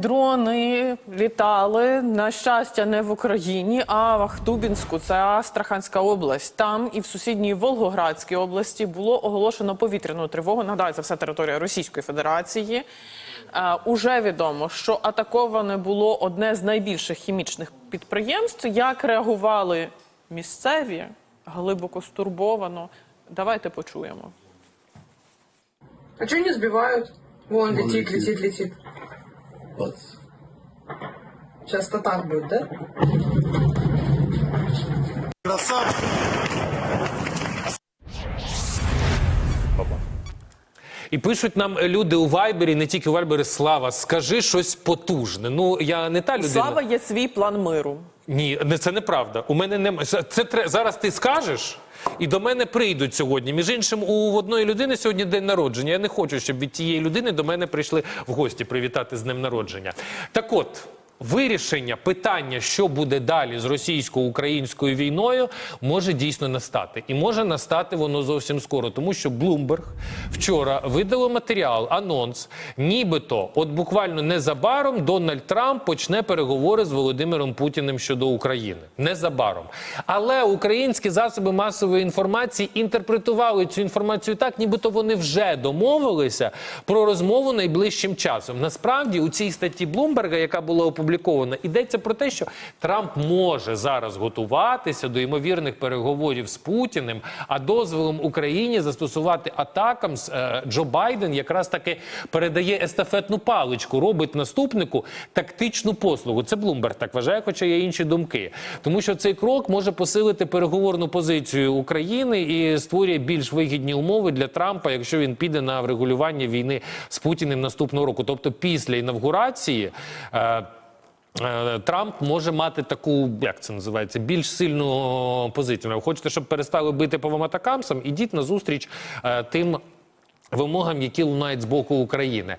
Дрони літали на щастя не в Україні, а в Ахтубінську. Це Астраханська область. Там і в сусідній Волгоградській області було оголошено повітряну тривогу. Нагадаю, це все територія Російської Федерації. Е, уже відомо, що атаковане було одне з найбільших хімічних підприємств. Як реагували місцеві глибоко стурбовано? Давайте почуємо. А что не сбивают? Вон, Вон летит, летит. Летит, Часто так буде. Красавчик. І пишуть нам люди у Вайбері, не тільки у Вайбері, Слава, скажи щось потужне. Ну я не та людина. Слава є свій план миру. Ні, не це неправда. У мене немає. Це тре- зараз ти скажеш, і до мене прийдуть сьогодні. Між іншим, у одної людини сьогодні день народження. Я не хочу, щоб від тієї людини до мене прийшли в гості привітати з днем народження. Так от. Вирішення питання, що буде далі з російсько-українською війною, може дійсно настати, і може настати воно зовсім скоро, тому що Bloomberg вчора видало матеріал, анонс, нібито, от буквально незабаром Дональд Трамп почне переговори з Володимиром Путіним щодо України. Незабаром. Але українські засоби масової інформації інтерпретували цю інформацію так, нібито вони вже домовилися про розмову найближчим часом. Насправді, у цій статті Блумберга, яка була опублікована, йдеться про те, що Трамп може зараз готуватися до ймовірних переговорів з Путіним, а дозволом Україні застосувати атакам з е, Джо Байден якраз таки передає естафетну паличку, робить наступнику тактичну послугу. Це Блумберг так вважає, хоча є інші думки. Тому що цей крок може посилити переговорну позицію України і створює більш вигідні умови для Трампа, якщо він піде на врегулювання війни з Путіним наступного року. Тобто, після інавгурації. Е, Трамп може мати таку, як це називається, більш сильну позицію. Ви хочете, щоб перестали бити по вам атакамсам? Ідіть на зустріч е, тим вимогам, які лунають з боку України.